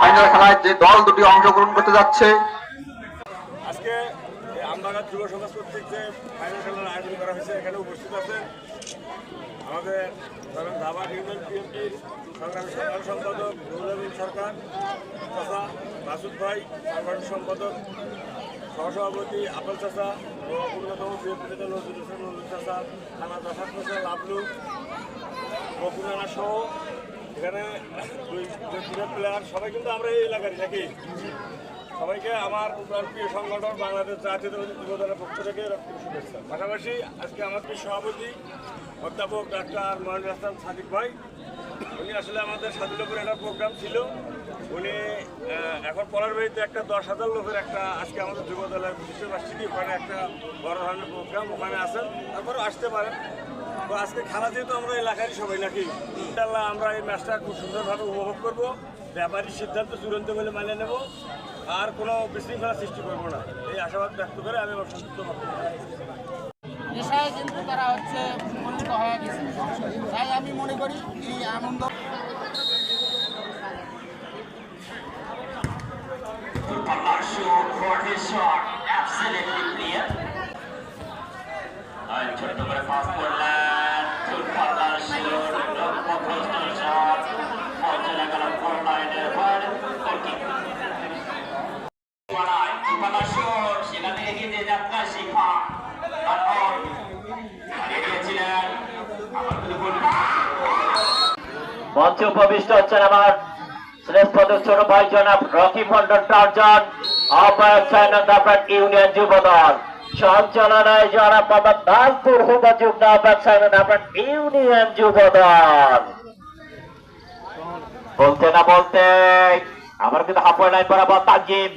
Final খেলায় যে দল দুটি অংশগ্রহণ করতে যাচ্ছে। আজকে যুব আয়োজন করা হয়েছে, এখানে আমাদের ধরেন সম্পাদক সরকার সহসভাপতি আপেল চাষা ও অন্যতম বিএনপি নজরুল হোসেন নজরুল চাষা থানা হোসেন সহ এখানে যে দুটো প্লেয়ার সবাই কিন্তু আমরা এই এলাকারই, নাকি? সবাইকে আমার প্রিয় সংগঠন বাংলাদেশ জাতীয়তাবাদী যুব দলের পক্ষ থেকে শুভেচ্ছা। পাশাপাশি আজকে আমাদের সভাপতি, অধ্যাপক ডাক্তার মহেন্দ্র হাসান সাদিক ভাই, উনি আসলে আমাদের সাদিলপুর একটা প্রোগ্রাম ছিল। উনি এখন পরের বাড়িতে একটা দশ হাজার লোকের একটা আজকে আমাদের যুব দলের বিশিষ্ট বার্ষিকী, ওখানে একটা বড় ধরনের প্রোগ্রাম ওখানে আছেন। তারপরে আসতে পারেন। তো আজকে খেলা যেহেতু আমরা এলাকারই সবাই নাকি ইনশাল্লাহ আমরা এই ম্যাচটা খুব সুন্দরভাবে উপভোগ করব ব্যাপারীর সিদ্ধান্ত চূড়ান্ত বলে মানে নেব আর কোনো বিশৃঙ্খলা সৃষ্টি করব না এই আশাবাদ ব্যক্ত করে আমি আমার সংযুক্ত। নেশায় কিন্তু তারা হচ্ছে পরিণত হয়ে গেছে তাই আমি মনে করি এই আনন্দ for his shot. Absolutely clear. আর ছোট্ট করে পাস করলেন চুটপাল্লার শুট লক্ষ্যভ্রষ্ট শট বল চলে গেল ফোর লাইনের পর গোলকিক চুটপাল্লার শুট সেখান থেকে এগিয়ে যাত্রা শিখা তারপর হারিয়ে দিয়েছিলেন আবার কিন্তু গোল মঞ্চে উপবিষ্ট হচ্ছেন আমার শ্রেষ্ঠ ছোট ভাই জনাব রকি মন্ডল টার্জন, আহ্বায়ক চায়নাদাবাদ ইউনিয়ন যুব দল সঞ্চালনায় জনাব মোহাম্মদ নাজপুর হুদা যুগ্ম আহ্বায়ক চায়নাদাবাদ ইউনিয়ন যুব দল বলতে না বলতে আবার কিন্তু লাইন বরাবর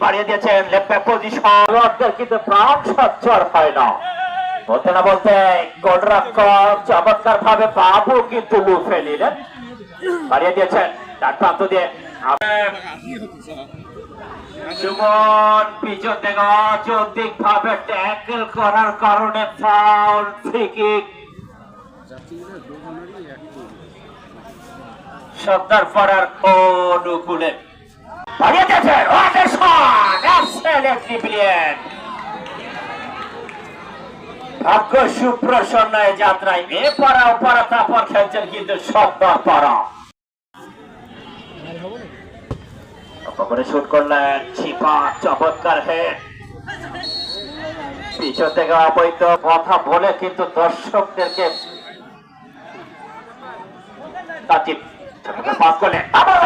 বাড়িয়ে দিয়েছেন লেফট ব্যাক পজিশন কিন্তু প্রাণ সচ্ছর হয় না। বলতে না বলতে গোলরক্ষক চমৎকার ভাবে বাবু কিন্তু লুফে নিলেন। বাড়িয়ে দিয়েছেন ডান প্রান্ত দিয়ে। সুমন, পিছন থেকে অযৌক্তিক ভাবে ট্যাকেল করার কারণে ফাউল ফ্রি সর্দার পাড়ার অনুকূলে। ওয়াটার শট অ্যাবসলিউটলি ব্রিলিয়ান্ট ভাগ্য সুপ্রসন্নয় যাত্রায় এ পাড়া ও পাড়া তারপর খেলছেন কিন্তু সব্বার পাড়া করে শুট করলেন ছিপা চমৎকার হেড পিছন থেকে অবৈধ কথা বলে কিন্তু দর্শকদেরকে পাস করলেন আবার